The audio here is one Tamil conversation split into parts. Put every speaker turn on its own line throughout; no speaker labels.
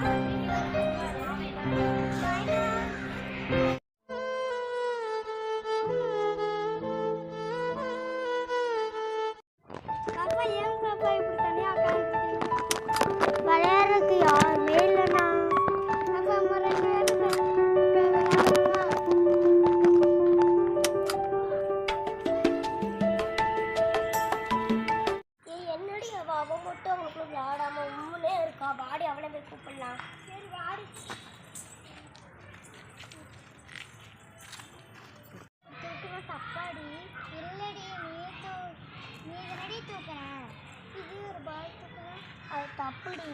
Bye. அக்கா யாருமே இல்லைண்ணா அக்கா முறை என்னடி அவள் அவன் மட்டும் இருக்கா. வாடி அவளை போய் கூப்பிடலாம். சரி வாடி. அது தப்புடி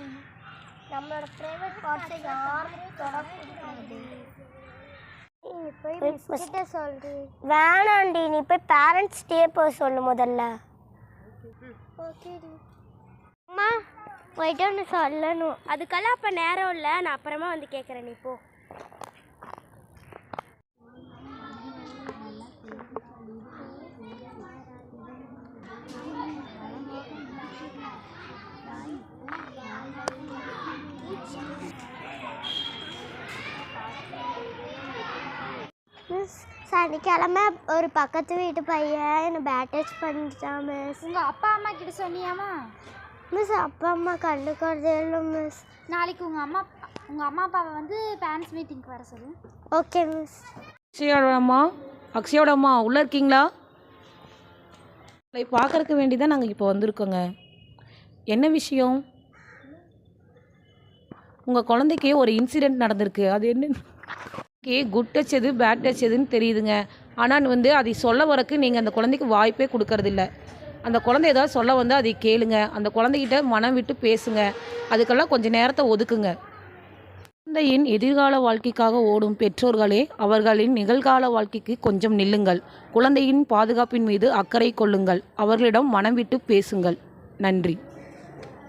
நம்மளோட ப்ரைவேட் பார்ட்ஸை யாரும் தொடக்கூடாது வேணாண்டி நீ போய் பேரண்ட்ஸ்டே போய் சொல்லு முதல்ல. அம்மா போயிட்டு ஒன்று சொல்லணும். அதுக்கெல்லாம் அப்போ நேரம் இல்லை. நான் அப்புறமா வந்து கேட்குறேன் நீ போ. மிஸ் சனிக்கிழமை ஒரு பக்கத்து வீட்டு பையன் என்னை பேட்டேஜ் பண்ணிட்டான் மிஸ்
உங்கள் அப்பா அம்மா கிட்ட சொன்னியாமா
மிஸ் அப்பா அம்மா கண்டுக்கிறதே இல்லை மிஸ்
நாளைக்கு உங்கள் அம்மா உங்கள் அம்மா அப்பாவை வந்து பேரண்ட்ஸ் மீட்டிங்க்கு வர சொல்லு.
ஓகே மிஸ்
அக்ஷயோட அம்மா? அக்ஷயோட அம்மா உள்ளே இருக்கீங்களா? உங்களை பார்க்கறக்கு வேண்டி தான் நாங்கள் இப்போ வந்திருக்கோங்க. என்ன விஷயம்? உங்கள் குழந்தைக்கு ஒரு இன்சிடெண்ட் நடந்திருக்கு. அது என்ன கே குட் டச் எது பேட் டச் எதுன்னு தெரியுதுங்க. ஆனால் வந்து அதை சொல்ல வரக்கு நீங்கள் அந்த குழந்தைக்கு வாய்ப்பே கொடுக்கறதில்ல. அந்த குழந்தை ஏதாவது சொல்ல வந்து அதை கேளுங்க. அந்த குழந்தைகிட்ட மனம் விட்டு பேசுங்க. அதுக்கெல்லாம் கொஞ்சம் நேரத்தை ஒதுக்குங்க. குழந்தையின் எதிர்கால வாழ்க்கைக்காக ஓடும் பெற்றோர்களே அவர்களின் நிகழ்கால வாழ்க்கைக்கு கொஞ்சம் நில்லுங்கள். குழந்தையின் பாதுகாப்பின் மீது அக்கறை கொள்ளுங்கள். அவர்களிடம் மனம் விட்டு பேசுங்கள். நன்றி.